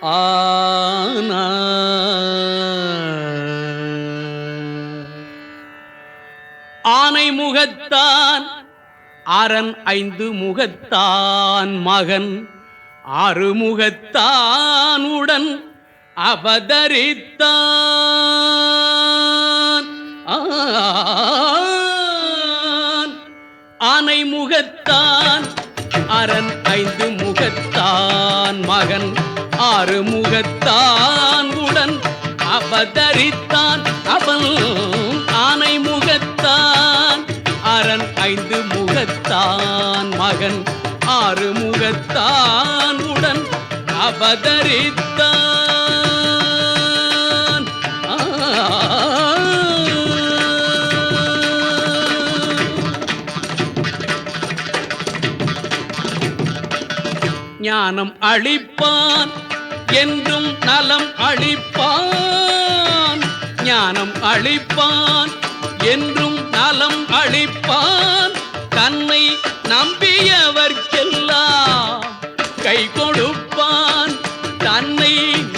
ஆனா ஆனை முகத்தான் அரண் ஐந்து முகத்தான் மகன். ஆறு முகத்தான் உடன் அவதரித்தான் ஆன். ஆனை முகத்தான் அரண் ஐந்து முகத்தான் மகன். ஆறுமுகத்தான் உடன் அவதரித்தான். அவன் ஆனை முகத்தான் அரண் ஐந்து முகத்தான் மகன் ஆறுமுகத்தான் உடன் அவதரித்தான். ஞானம் அளிப்பான். என்றும் நலம் அளிப்பான் ஞானம் அளிப்பான் என்றும் நலம் அளிப்பான். தன்னை நம்பியவர்க்கெல்லாம் கை கொடுப்பான் தன்னை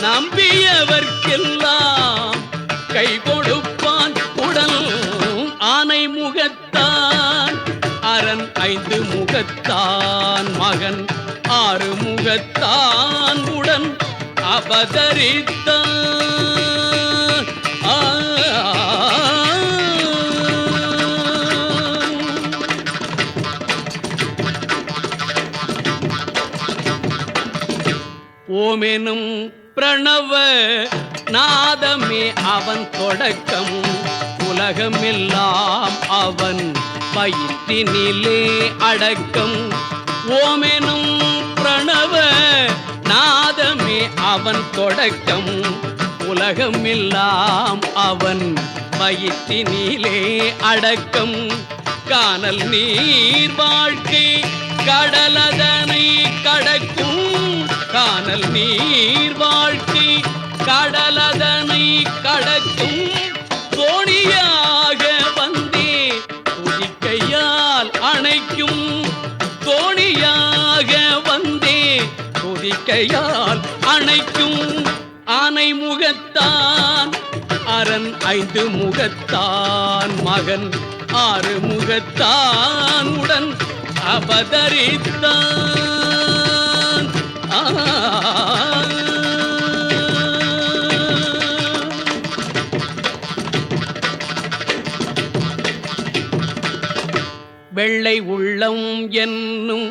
நம்பியவர்க்கெல்லாம் கை கொடுப்பான். உடல் ஆனை முகத்தான் அரண் ஐந்து முகத்தான் மகன் ஆறு முகத்தான். உடன் அவதரித்தான் ஓமெனும் பிரணவ நாதமே அவன் தொடக்கம் உலகமெல்லாம் அவன் வயிற்றினிலே அடக்கம். ஓமெனும் பிரணவ நாதமே அவன் தொடக்கம். உலகமெல்லாம் அவன் வயிற்றினிலே அடக்கம். காணல் நீர் வாழ்க்கை கடலதனை கடக்கும். காணல் நீர் துதிக்கையால் அணைக்கும் ஆனை முகத்தான். அரண் ஐந்து முகத்தான் மகன் ஆறு முகத்தான் உடன் அவதரித்தான் வெள்ளை உள்ளம் என்னும்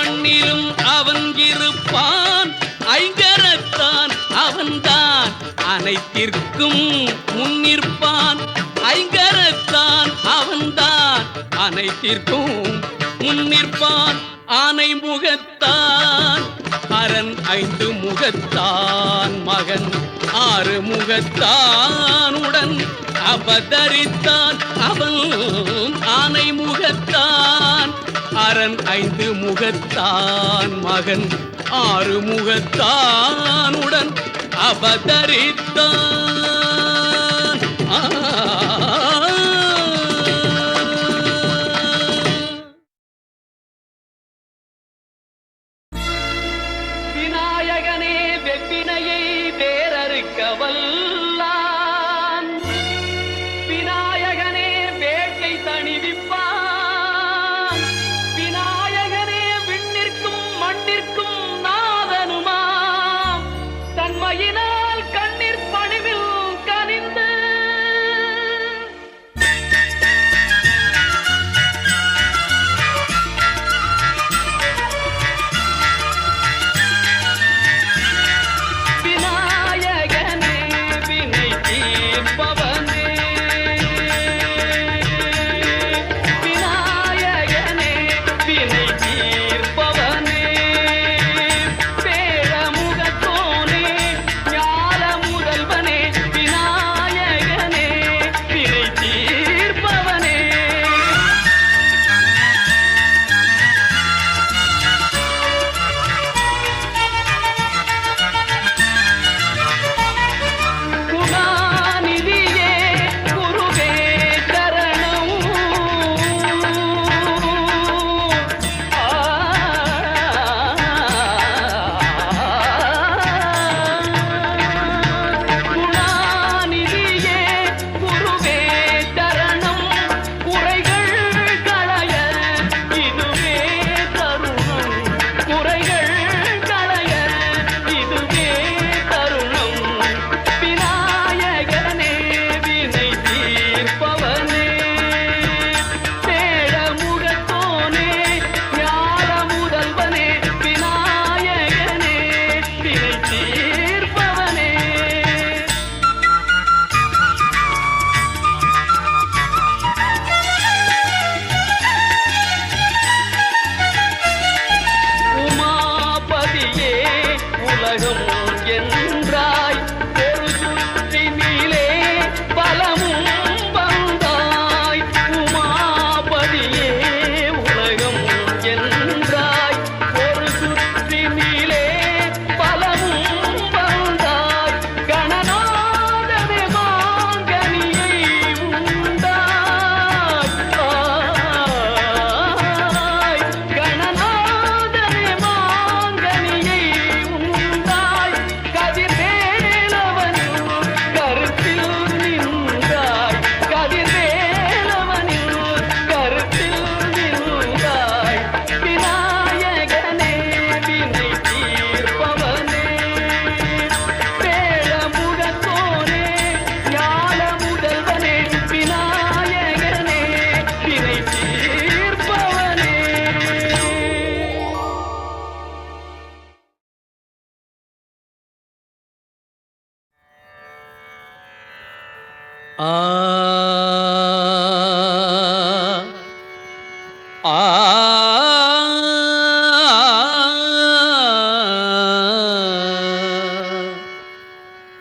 மண்ணிலும் அவன் இருப்பான். ஐங்கரத்தான் அவன்தான். அனைத்திற்கும் முன்னிற்பான் ஐங்கரத்தான் அவன்தான். அனைத்திற்கும் முன்னிற்பான் ஆனை முகத்தான். அரண் ஐந்து முகத்தான் மகன். ஆறு முகத்தான் உடன் அவதரித்தான். அவன் ஆனை முகத்தான். அரண் ஐந்து முகத்தான் மகன் ஆறு முகத்தான் உடன் அவதரித்தான்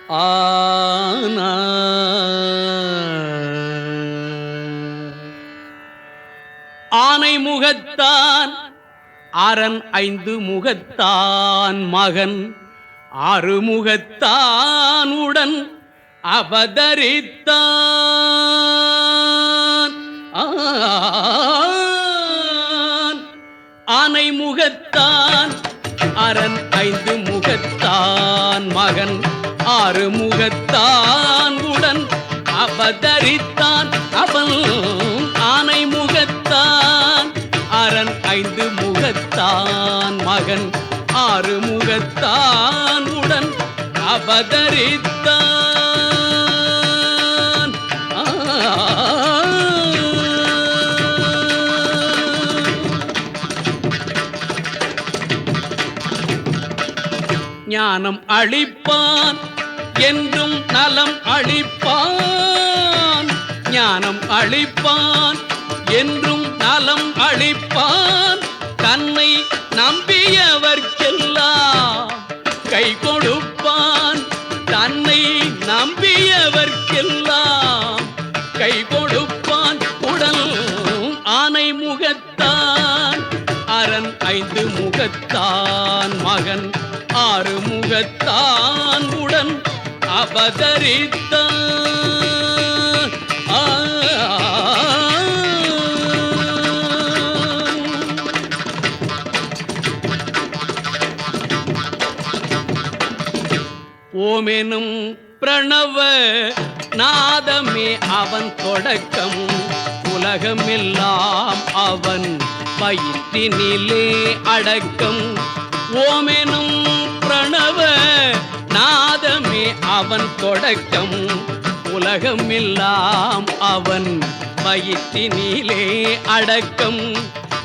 ஆன ஆனை முகத்தான் அரண் ஐந்து முகத்தான் மகன். ஆறு முகத்தான் உடன் ஆனை முகத்தான் அரண் ஐந்து ஆறுமுகத்தான் உடன் அவதரித்தான் அவன் ஆனை முகத்தான். அரண் ஐந்து முகத்தான் மகன் ஆறுமுகத்தான் உடன் அவதரித்தான். ஞானம் அழிப்பான் என்றும் நலம் அளிப்பான் ஞானம் அளிப்பான் என்றும் நலம் அளிப்பான். தன்னை நம்பியவர்க்கெல்லாம் கை கொடுப்பான் தன்னை நம்பியவர்க்கெல்லாம் கை கொடுப்பான். உடல் ஆனை முகத்தான் அரண் ஐந்து முகத்தான் மகன் ஆறு முகத்தான். உடன் அவதரித்தான் ஓமெனும் பிரணவ நாதமே அவன் தொடக்கம் உலகமெல்லாம் அவன் வயிற்றினிலே அடக்கம். ஓமெனும் அவன் தொடக்கம் உலகம் உலகமெல்லாம் அவன் வயிற்றினிலே அடக்கம்.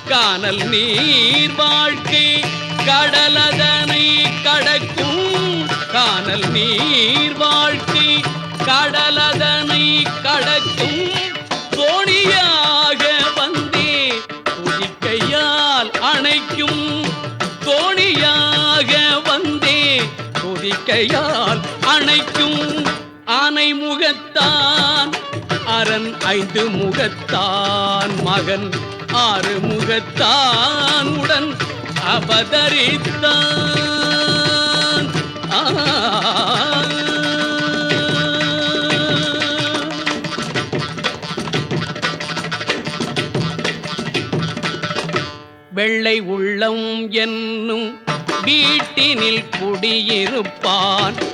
காணல் நீர் வாழ்க்கை கடலதனை கடக்கும். காணல் நீர் வாழ்க்கை கடலதனை கடக்கும். கோணியாக வந்தே குதிக்கையால் அணைக்கும். கோணியாக வந்தே குதிக்கையால் அணைக்கும் ஆனை முகத்தான். அரண் ஐந்து முகத்தான். மகன் ஆறு முகத்தான். உடன் அவதரித்தான் ஆ. வெள்ளை உள்ளம் என்னும் வீட்டினில் குடியிருப்பான்.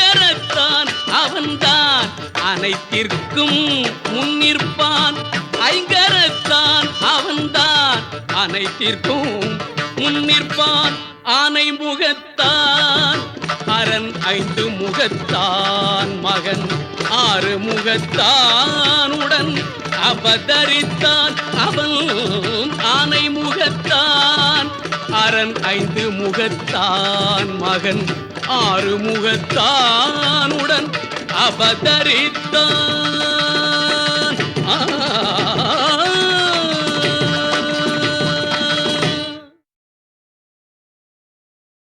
ஐங்கரத்தான் அவன்தான். அனைத்திற்கும் முன்னிற்பான். ஐங்கரத்தான் அவன்தான். அனைத்திற்கும் முன்னிற்பான். ஆனை முகத்தான். அரண் ஐந்து முகத்தான் மகன். ஆறு முகத்தானுடன் அவதரித்தான் அவன் ஆனை முகத்தான். அரண் ஐந்து முகத்தான் மகன். ஆறுமுகத்தானுடன் அவதரித்தான்